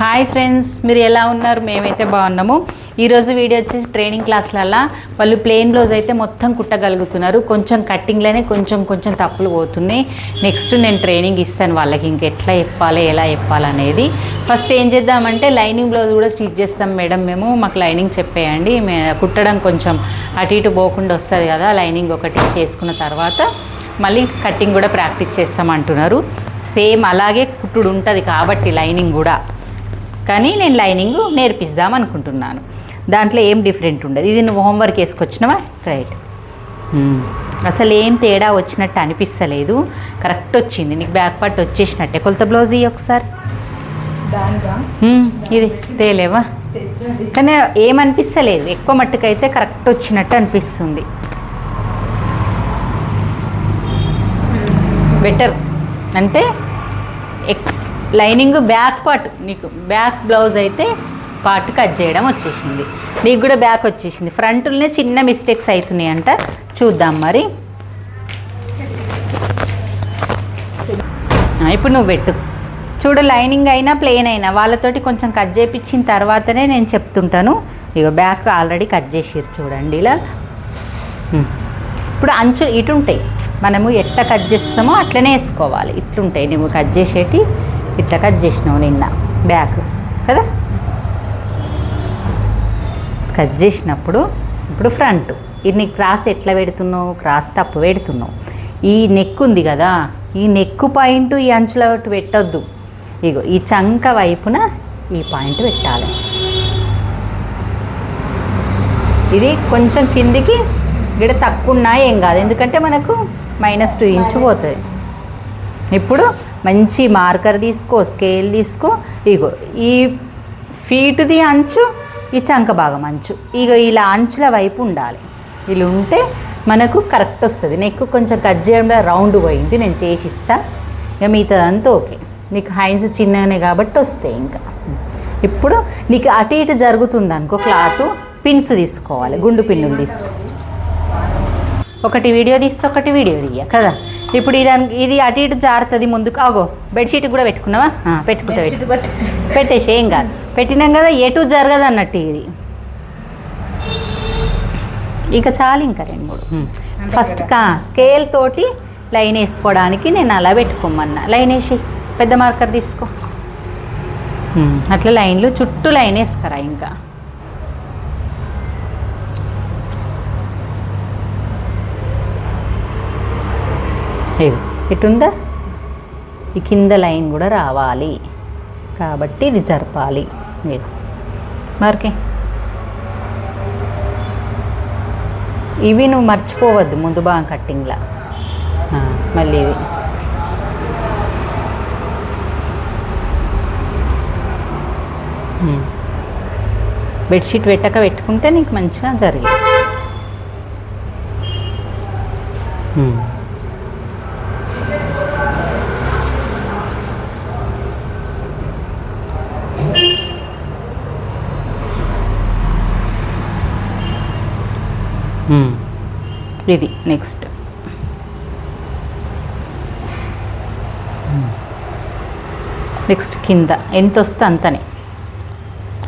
Hi friends మీరు ఎలా ఉన్నారు? మేమైతే బాగున్నాము. ఈరోజు వీడియో వచ్చేసి ట్రైనింగ్ క్లాస్లల్లా వాళ్ళు ప్లెయిన్ బ్లౌజ్ అయితే మొత్తం కుట్టగలుగుతున్నారు. కొంచెం కట్టింగ్లోనే కొంచెం కొంచెం తప్పులు పోతున్నాయి. నెక్స్ట్ నేను ట్రైనింగ్ ఇస్తాను వాళ్ళకి. ఇంకెట్లా చెప్పాలి ఎలా చెప్పాలనేది ఫస్ట్ ఏం చేద్దామంటే లైనింగ్ బ్లౌజ్ కూడా స్టిచ్ చేస్తాం మేడం మేము. మాకు లైనింగ్ చెప్పేయండి. మే కుట్టడం కొంచెం అటు ఇటు పోకుండా వస్తుంది కదా. లైనింగ్ ఒకటి చేసుకున్న తర్వాత మళ్ళీ కటింగ్ కూడా ప్రాక్టీస్ చేస్తామంటున్నారు సేమ్ అలాగే కుట్టుడు ఉంటుంది కాబట్టి లైనింగ్ కూడా. కానీ నేను లైనింగ్ నేర్పిద్దాం అనుకుంటున్నాను. దాంట్లో ఏం డిఫరెంట్ ఉండదు. ఇది నువ్వు హోంవర్క్ వేసుకొచ్చినావా? రైట్. అసలు ఏం తేడా వచ్చినట్టు అనిపిస్తలేదు. కరెక్ట్ వచ్చింది. నీకు బ్యాక్ పార్ట్ వచ్చేసినట్టే. కొలత బ్లౌజ్ ఇవి ఒకసారి. ఇది తేలేవా? కానీ ఏమనిపిస్తలేదు ఎక్కువ మట్టుకైతే కరెక్ట్ వచ్చినట్టు అనిపిస్తుంది. బెటర్. అంటే ఎక్ లైనింగ్ బ్యాక్ పార్ట్ నీకు బ్యాక్ బ్లౌజ్ అయితే పార్ట్ కట్ చేయడం వచ్చేసింది. నీకు కూడా బ్యాక్ వచ్చేసింది. ఫ్రంట్లోనే చిన్న మిస్టేక్స్ అవుతున్నాయి అంట చూద్దాం మరి. ఇప్పుడు నువ్వు పెట్టు. చూడు లైనింగ్ అయినా ప్లెయిన్ అయినా వాళ్ళతోటి కొంచెం కట్ చేయించిన తర్వాతనే నేను చెప్తుంటాను. ఇక బ్యాక్ ఆల్రెడీ కట్ చేసిర్రు చూడండి ఇలా. ఇప్పుడు అంచులు ఇటు ఉంటాయి మనము ఎట్లా కట్ చేస్తామో అట్లనే వేసుకోవాలి. ఇట్లుంటాయి. నువ్వు కట్ చేసేటి ఇట్లా కట్ చేసినావు నిన్న బ్యాక్ కదా? కట్ చేసినప్పుడు ఇప్పుడు ఫ్రంట్. ఇది క్రాస్ ఎట్లా పెడుతున్నావు? క్రాస్ తప్పు పెడుతున్నావు. ఈ నెక్ ఉంది కదా ఈ నెక్ పాయింట్ ఈ అంచుల ఒకటి పెట్టొద్దు. ఇగో ఈ చంక వైపున ఈ పాయింట్ పెట్టాలి. ఇది కొంచెం కిందికి ఇక్కడ తక్కువ ఉన్నా ఏం కాదు. ఎందుకంటే మనకు మైనస్ టూ ఇంచ్ పోతుంది. ఇప్పుడు మంచి మార్కర్ తీసుకో స్కేల్ తీసుకో ఇగో ఈ ఫీటుది అంచు ఈ చంక భాగం అంచు. ఇగో ఇలా అంచుల వైపు ఉండాలి. ఇలా ఉంటే మనకు కరెక్ట్ వస్తుంది. నెక్ కొంచెం కట్ చేయడంలో రౌండ్ పోయింది నేను చేసిస్తా. ఇక మిగతాదంతా ఓకే. నీకు హైన్స్ చిన్నగానే కాబట్టి వస్తాయి ఇంకా. ఇప్పుడు నీకు అటు ఇటు జరుగుతుంది అనుకో క్లాత్ పిన్స్ తీసుకోవాలి గుండు పిన్నులు తీసుకో. ఒకటి వీడియో తీస్తే ఒకటి వీడియో తీయ కదా? ఇప్పుడు ఇది ఇది అటు ఇటు జారుతుంది ముందుకు. ఆగో బెడ్షీట్ కూడా పెట్టుకున్నావా? పెట్టుకుంటా పట్టేసి ఏం కాదు. పెట్టినాం కదా ఎటు జరగదు అన్నట్టు ఇది. ఇక చాలు ఇంకా రెండు మూడు. ఫస్ట్ కా స్కేల్ తోటి లైన్ వేసుకోవడానికి నేను అలా పెట్టుకోమన్నా. లైన్ వేసి పెద్ద మార్కర్ తీసుకో. అట్లా లైన్లు చుట్టూ లైన్ వేసుకరా ఇంకా. ఇదిగో, ఎటుందా ఈ కింద లైన్ కూడా రావాలి. కాబట్టి ఇది జరపాలి. మీరు మరికే. ఇవి నువ్వు మర్చిపోవద్దు ముందు బాగా కట్టింగ్లా. మళ్ళీ ఇవి. బెడ్షీట్ పెట్టక పెట్టుకుంటే నీకు మంచిగా జరిగింది Hmm. ఇది నెక్స్ట్. నెక్స్ట్ కింద. ఎంత వస్తే అంతనే.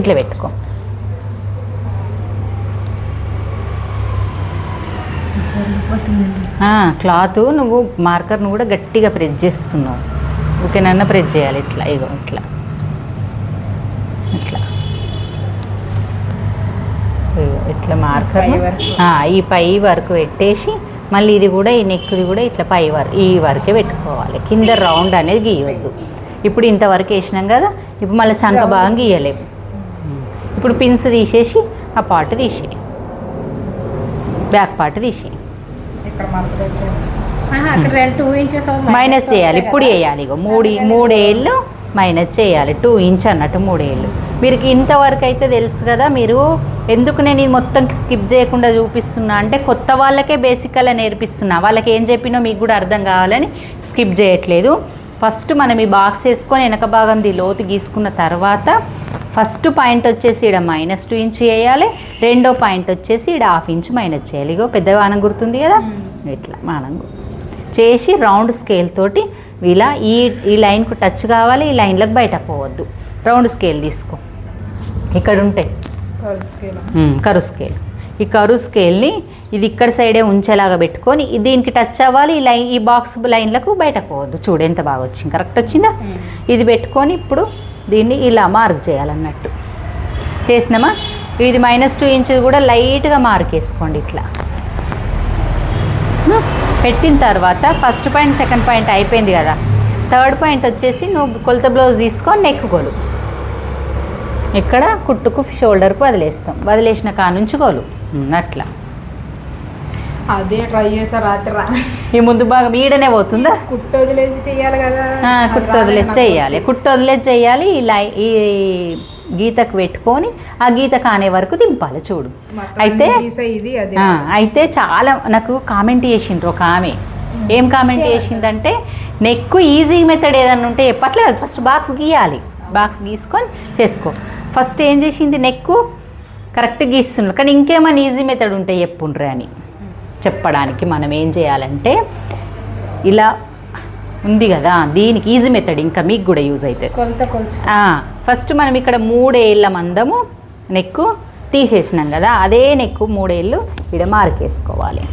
ఇట్లా పెట్టుకో. క్లాత్ నువ్వు మార్కర్ను కూడా గట్టిగా ప్రెస్ చేస్తున్నావు. ఓకేనన్నా ప్రెస్ చేయాలి. ఇట్లా ఇగో ఇట్లా. ఇట్లా. ఇట్లా మార్కర్. ఈ పై వరకు పెట్టేసి మళ్ళీ ఇది కూడా ఈ నెక్ది కూడా ఇట్లా పై వరకు ఈ వరకే పెట్టుకోవాలి. కింద రౌండ్ అనేది గీయవద్దు ఇప్పుడు ఇంతవరకు వేసినాం కదా ఇప్పుడు మళ్ళీ చంక భాగం గీయలేము. ఇప్పుడు పిన్స్ తీసేసి ఆ పార్ట్ తీసేయి. బ్యాక్ పార్ట్ తీసేయి. ఇంచెస్ మైనస్ చేయాలి. ఇప్పుడు వేయాలి ఇగో. మూడు మూడేళ్ళు మైనస్ చేయాలి. టూ ఇంచ్ అన్నట్టు మూడేళ్ళు. మీరు ఇంతవరకు అయితే తెలుసు కదా మీరు ఎందుకు నేను ఇది మొత్తం స్కిప్ చేయకుండా చూపిస్తున్నా అంటే కొత్త వాళ్ళకే బేసిక్ అలా నేర్పిస్తున్నా. వాళ్ళకి ఏం చెప్పినో మీకు కూడా అర్థం కావాలని స్కిప్ చేయట్లేదు. ఫస్ట్ మనం ఈ బాక్స్ వేసుకొని వెనక భాగంది లోతు గీసుకున్న తర్వాత ఫస్ట్ పాయింట్ వచ్చేసి ఇక్కడ మైనస్ టూ ఇంచ్ వేయాలి రెండో పాయింట్ వచ్చేసి ఇక్కడ హాఫ్ ఇంచ్ మైనస్ చేయాలి. ఇగో పెద్ద వానం గుర్తుంది కదా? ఇట్లా మానం చేసి రౌండ్ స్కేల్ తోటి ఇలా ఈ ఈ లైన్కు టచ్ కావాలి ఈ లైన్లకు బయటకు పోవద్దు. రౌండ్ స్కేల్ తీసుకో. ఇక్కడ ఉంటాయి కరు స్కేల్. ఈ కరు స్కేల్ని ఇది ఇక్కడ సైడే ఉంచేలాగా పెట్టుకొని దీనికి టచ్ అవ్వాలి ఈ లైన్ ఈ బాక్స్ లైన్లకు బయటకు పోవద్దు. చూడు ఎంత బాగా వచ్చింది. కరెక్ట్ వచ్చిందా? ఇది పెట్టుకొని ఇప్పుడు దీన్ని ఇలా మార్క్ చేయాలన్నట్టు. చేసినామా? ఇది మైనస్ టూ ఇంచ్ కూడా లైట్గా మార్క్ వేసుకోండి ఇట్లా. పెట్టిన తర్వాత ఫస్ట్ పాయింట్ సెకండ్ పాయింట్ అయిపోయింది కదా. థర్డ్ పాయింట్ వచ్చేసి నువ్వు కొలత బ్లౌజ్ తీసుకొని నెక్ కొలు ఇక్కడ కుట్టుకు షోల్డర్కు వదిలేస్తాం. వదిలేసిన కా నుంచి కొలు హ్మ్, అట్లా. అదే ట్రై చేసా రాత్రి ఈ ముందు భాగం ఈడనే పోతుందా? కుట్టు వదిలేసి చెయ్యాలి కదా. కుట్టు వదిలేసి చెయ్యాలి కుట్టు. వదిలేసి చెయ్యాలి ఈ లై ఈ గీతకు పెట్టుకొని ఆ గీత కానే వరకు దింపాలి చూడు. అయితే అయితే చాలా నాకు కామెంట్ చేసిండ్రు ఒక ఆమె. ఏం కామెంట్ చేసిందంటే నెక్ ఈజీ మెథడ్ ఏదన్నా ఉంటే చెప్పట్లేదు. ఫస్ట్ బాక్స్ గీయాలి. బాక్స్ గీసుకొని చేసుకో. ఫస్ట్ ఏం చేసింది నెక్ కరెక్ట్ గీస్తున్నారు కానీ ఇంకేమైనా ఈజీ మెథడ్ ఉంటే చెప్పుండ్రే అని. చెప్పడానికి మనం ఏం చేయాలంటే ఇలా ఉంది కదా దీనికి ఈజీ మెథడ్ ఇంకా మీకు కూడా యూజ్ అవుతుంది ఫస్ట్ మనం ఇక్కడ మూడేళ్ళ మందము నెక్కు తీసేసినాం కదా అదే నెక్కు మూడేళ్ళు ఇక్కడ మార్కేసుకోవాలి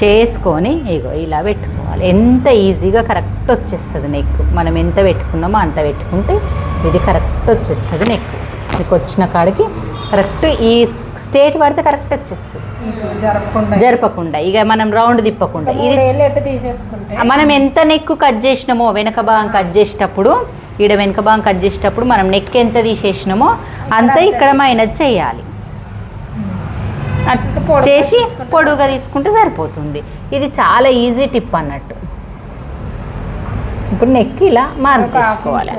చేసుకొని ఇగో ఇలా పెట్టుకోవాలి. ఎంత ఈజీగా కరెక్ట్ వచ్చేస్తుంది నెక్ మనం ఎంత పెట్టుకున్నామో అంత పెట్టుకుంటే ఇది కరెక్ట్ వచ్చేస్తుంది నెక్ మీకు వచ్చిన కాడికి కరెక్ట్ ఈ స్టేట్ పడితే కరెక్ట్ వచ్చేస్తుంది. జరపకుండా. జరపకుండా. ఇక మనం రౌండ్ తిప్పకుండా. ఇది మనం ఎంత నెక్ కట్ చేసినామో వెనక భాగం కట్ చేసేటప్పుడు ఈడ వెనక భాగం కట్ చేసేటప్పుడు మనం నెక్ ఎంత తీసేసినామో అంత ఇక్కడ మైనస్ చేయాలి. ఇంకా పొడుగ్గా చేసి తీసుకుంటే పొడుగా తీసుకుంటే సరిపోతుంది. ఇది చాలా ఈజీ టిప్ అన్నట్టు. ఇప్పుడు నెక్ ఇలా మార్క్ చేసుకోవాలి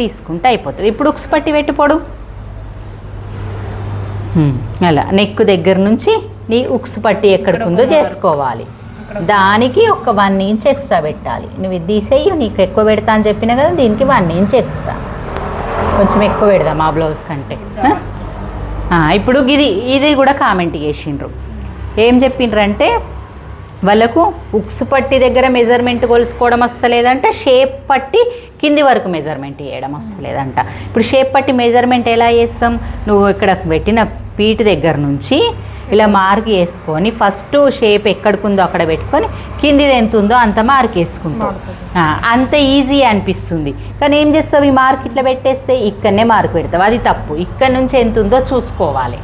తీసుకుంటే. అయిపోతుంది. ఇప్పుడు ఉక్స్ పట్టి పెట్టి పొడు. అలా. నెక్ దగ్గర నుంచి నీ ఉక్స్ పట్టి ఎక్కడికి ఉందో చేసుకోవాలి. దానికి ఒక వన్ ఇంచ్ ఎక్స్ట్రా పెట్టాలి. నువ్వు ఇది తీసేయి నీకు ఎక్కువ పెడతా అని చెప్పినా కదా దీనికి వన్ ఇంచ్ ఎక్స్ట్రా కొంచెం ఎక్కువ పెడదాం ఆ బ్లౌజ్ కంటే. ఇప్పుడు ఇది ఇది కూడా కామెంట్ చేసిండ్రు. ఏం చెప్పిండ్రంటే వాళ్ళకు ఉక్సు పట్టి దగ్గర మెజర్మెంట్ కొలుసుకోవడం వస్తలేదంట షేప్ పట్టి కింది వరకు మెజర్మెంట్ చేయడం వస్తలేదంట ఇప్పుడు షేప్ పట్టి మెజర్మెంట్ ఎలా చేస్తాం? నువ్వు ఇక్కడ పెట్టిన పీట దగ్గర నుంచి ఇలా మార్క్ వేసుకొని ఫస్ట్ షేప్ ఎక్కడికుందో అక్కడ పెట్టుకొని కిందిది ఎంత ఉందో అంత మార్క్ వేసుకుంటావు ఆ, అంత ఈజీ అనిపిస్తుంది. కానీ ఏం చేస్తావు ఈ మార్క్ ఇట్లా పెట్టేస్తే ఇక్కడనే మార్క్ పెడతావు అది తప్పు. ఇక్కడ నుంచి ఎంత ఉందో చూసుకోవాలి.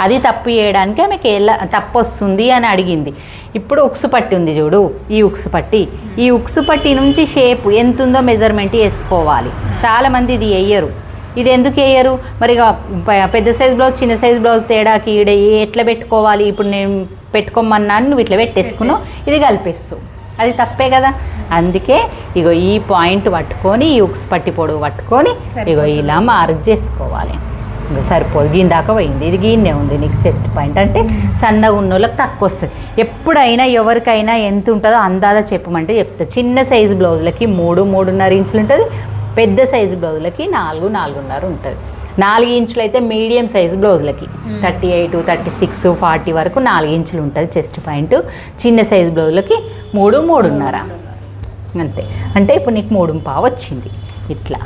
అది తప్పు చేయడానికి ఆమెకి ఎలా తప్పు వస్తుంది అని అడిగింది. ఇప్పుడు ఉక్సు పట్టి ఉంది చూడు ఈ ఉక్సు పట్టి. ఈ ఉక్సు పట్టి నుంచి షేప్ ఎంత ఉందో మెజర్మెంట్ వేసుకోవాలి చాలామంది ఇది వేయరు ఇది ఎందుకు వేయరు? మరి పెద్ద సైజ్ బ్లౌజ్ చిన్న సైజ్ బ్లౌజ్ తేడాకి ఈడ ఎట్లా పెట్టుకోవాలి? ఇప్పుడు నేను పెట్టుకోమన్నాను నువ్వు ఇట్లా పెట్టేసుకున్నావు ఇది కలిపేస్తావు అది తప్పే కదా. అందుకే ఇగో ఈ పాయింట్ పట్టుకొని ఈ ఉక్స్ పట్టి పొడవు పట్టుకొని ఇగో ఇలా మార్క్ చేసుకోవాలి. ఇంకా సరిపోదు. గీన్ దాకా పోయింది. ఇది గీన్నే ఉంది నీకు చెస్ట్ పాయింట్. అంటే సన్నగా ఉన్న వాళ్ళకి తక్కువ వస్తుంది. ఎప్పుడైనా ఎవరికైనా ఎంత ఉంటుందో అందాదా చెప్పమంటే చెప్తా. చిన్న సైజు బ్లౌజులకి మూడు మూడున్నర ఇంచులు ఉంటుంది. పెద్ద సైజు బ్లౌజులకి నాలుగు నాలుగున్నర ఉంటుంది. నాలుగు ఇంచులు అయితే medium size బ్లౌజులకి. Thirty eight thirty six forty వరకు నాలుగు ఇంచులు ఉంటుంది చెస్ట్ పాయింట్. చిన్న సైజు బ్లౌజులకి మూడు మూడున్నర. అంతే. అంటే ఇప్పుడు నీకు మూడు పావు వచ్చింది. ఇట్లా.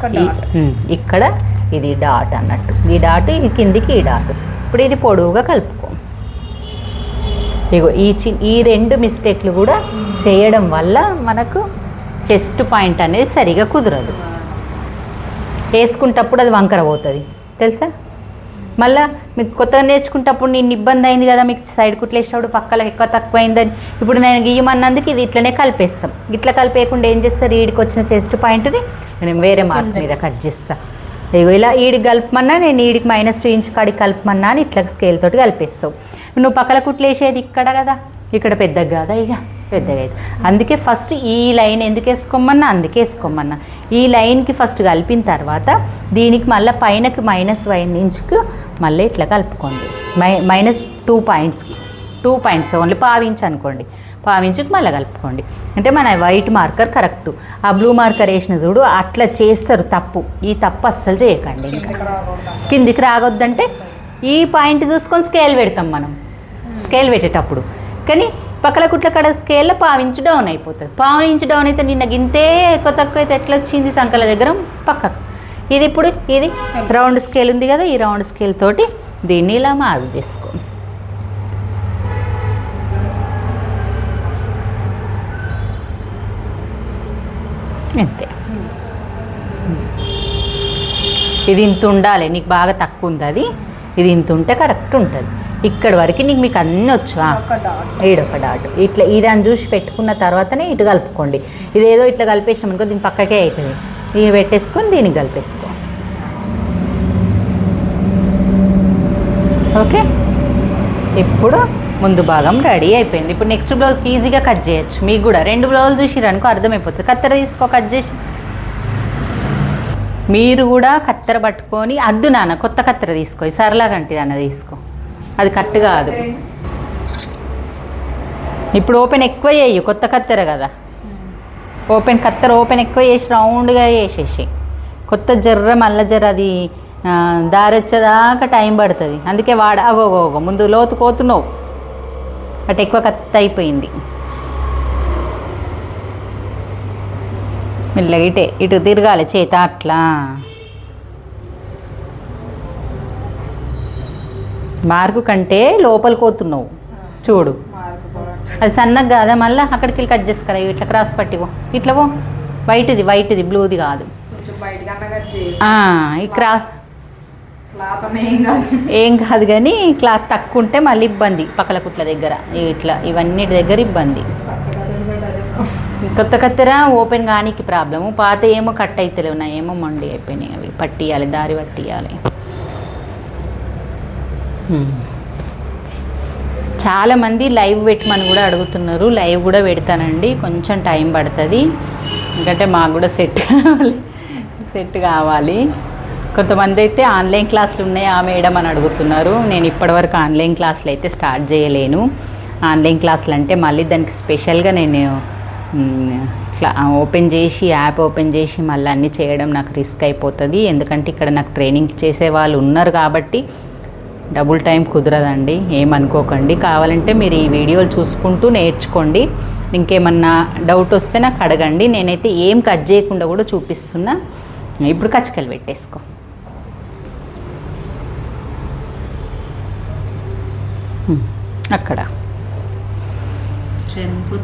ఇక్కడ ఇది డాట్ అన్నట్టు. ఈ డాట్ ఈ కిందికి ఈ డాట్. ఇప్పుడు ఇది పొడవుగా కలుపుకో. ఇగో ఈ చి ఈ రెండు మిస్టేక్లు కూడా చేయడం వల్ల మనకు చెస్ట్ పాయింట్ అనేది సరిగా కుదరదు. వేసుకుంటప్పుడు అది వంకర పోతుంది. తెలుసా? మళ్ళా మీకు కొత్తగా నేర్చుకుంటప్పుడు నేను ఇబ్బంది అయింది కదా మీకు సైడ్ కుట్లేసినప్పుడు పక్కల ఎక్కువ తక్కువ అయిందని ఇప్పుడు నేను గీయమన్నందుకు ఇది ఇట్లనే కలిపేస్తాం. ఇట్లా కలిపేయకుండా ఏం చేస్తారు ఈడికి వచ్చిన చెస్ట్ పాయింట్ని నేను వేరే మార్క్ మీద కట్ చేస్తా. ఇగో ఇలా ఈడికి కలపమన్నా నేను ఈడికి మైనస్ టూ ఇంచ్ కాడికి కలపమన్నా అని ఇట్లా స్కేల్ తోటి కలిపేస్తావు నువ్వు పక్కల కుట్లేసేది ఇక్కడ కదా ఇక్కడ పెద్దగా కాదా ఇక పెద్దగా అవుతుంది అందుకే ఫస్ట్ ఈ లైన్ ఎందుకు వేసుకోమన్నా? అందుకే వేసుకోమన్నా. ఈ లైన్కి ఫస్ట్ కలిపిన తర్వాత దీనికి మళ్ళీ పైనకి మైనస్ వన్ ఇంచుకు మళ్ళీ ఇట్లా కలుపుకోండి. మై మైనస్ టూ పాయింట్స్కి. టూ పాయింట్స్ ఓన్లీ పావించి అనుకోండి. పావించుకు మళ్ళీ కలుపుకోండి. అంటే మన వైట్ మార్కర్ కరెక్ట్. ఆ బ్లూ మార్కర్ వేసిన చూడు అట్లా చేస్తారు తప్పు. ఈ తప్పు అస్సలు చేయకండి ఇంకా. కిందికి రాగొద్దంటే ఈ పాయింట్ చూసుకొని స్కేల్ పెడతాం మనం. స్కేల్ పెట్టేటప్పుడు. కానీ పక్కల కుట్ల కడ స్కేల్లో పావించి డౌన్ అయిపోతుంది. పావించి డౌన్ అయితే నిన్న గింతే ఎక్కువ తక్కువ అయితే ఎట్లా వచ్చింది సంకల దగ్గర? పక్కకు. ఇది ఇప్పుడు ఇది రౌండ్ స్కేల్ ఉంది కదా ఈ రౌండ్ స్కేల్ తోటి దీన్ని ఇలా మార్క్ చేసుకో. అంతే. ఇది ఇంత ఉండాలి నీకు బాగా తక్కువ ఉంది అది. ఇది ఇంత ఉంటే కరెక్ట్ ఉంటుంది. ఇక్కడి వరకు నీకు మీకు అన్నీ వచ్చు. ఒక డాట్. ఇట్లా ఇదని చూసి పెట్టుకున్న తర్వాతనే ఇటు కలుపుకోండి. ఇది ఏదో ఇట్లా కలిపేసాం అనుకో దీని పక్కకే అవుతుంది. దీన్ని పెట్టేసుకొని దీనికి కలిపేసుకో. ఓకే? ఇప్పుడు ముందు భాగం రెడీ అయిపోయింది. ఇప్పుడు నెక్స్ట్ బ్లౌజ్కి ఈజీగా కట్ చేయొచ్చు. మీకు కూడా రెండు బ్లౌజులు చూసిరు అనుకో అర్థమైపోతుంది. కత్తెర తీసుకో కట్ చేసి. మీరు కూడా కత్తెర పట్టుకొని అద్దు నాన్న కొత్త కత్తెర తీసుకో. సరళ గంటి అన్న తీసుకో. అది కరెక్ట్ కాదు. ఇప్పుడు ఓపెన్ ఎక్కువ చేయు కొత్త కత్తెర కదా. ఓపెన్ కత్తెర ఓపెన్ ఎక్కువ చేసి రౌండ్గా చేసేసి కొత్త జర్ర మల్ల జర్ర అది ఆ, దారి వచ్చేదాకా టైం పడుతుంది. అందుకే వాడ అగోగోగో ముందు లోతు కోతున్నావు అటు ఎక్కువ కత్త అయిపోయింది. మెల్లగా ఇటే ఇటు తిరగాలి చేత అట్లా. మార్కు కంటే లోపలికి పోతున్నావు చూడు. అది సన్నగా కాదా? మళ్ళీ అక్కడికి వెళ్ళి కట్ చేసుకురా ఇట్లా క్రాస్ పట్టివో? ఇట్లా పో. వైట్ది వైట్ది బ్లూది కాదు. ఈ క్రాస్. ఏం కాదు. కానీ క్లాత్ తక్కువ ఉంటే మళ్ళీ ఇబ్బంది పక్కల కుట్ల దగ్గర. ఇట్లా ఇవన్నిటి దగ్గర ఇబ్బంది. కొత్త కత్తెర ఓపెన్ కానీకి ప్రాబ్లము. పాత ఏమో కట్ అవుతలేవు నా ఏమో మొండి అయిపోయినాయి అవి. పట్టియాలి దారి పట్టియాలి. చాలామంది లైవ్ పెట్టమని కూడా అడుగుతున్నారు. లైవ్ కూడా పెడతానండి. కొంచెం టైం పడుతుంది. ఎందుకంటే మాకు కూడా సెట్ కావాలి. సెట్ కావాలి. కొంతమంది అయితే ఆన్లైన్ క్లాసులు ఉన్నాయి. ఆ మేడం అని అడుగుతున్నారు. నేను ఇప్పటివరకు ఆన్లైన్ క్లాసులు అయితే స్టార్ట్ చేయలేను. ఆన్లైన్ క్లాసులు అంటే మళ్ళీ దానికి స్పెషల్గా నేను క్లా ఓపెన్ చేసి యాప్ ఓపెన్ చేసి మళ్ళీ అన్నీ చేయడం నాకు రిస్క్ అయిపోతుంది. ఎందుకంటే ఇక్కడ నాకు ట్రైనింగ్ చేసే వాళ్ళు ఉన్నారు కాబట్టి డబుల్ టైం కుదరదండి ఏమనుకోకండి కావాలంటే మీరు ఈ వీడియోలు చూసుకుంటూ నేర్చుకోండి. ఇంకేమన్నా డౌట్ వస్తే నాకు అడగండి. నేనైతే ఏం కట్ చేయకుండా కూడా చూపిస్తున్నా. ఇప్పుడు కచ్చకలు పెట్టేసుకో. అక్కడ.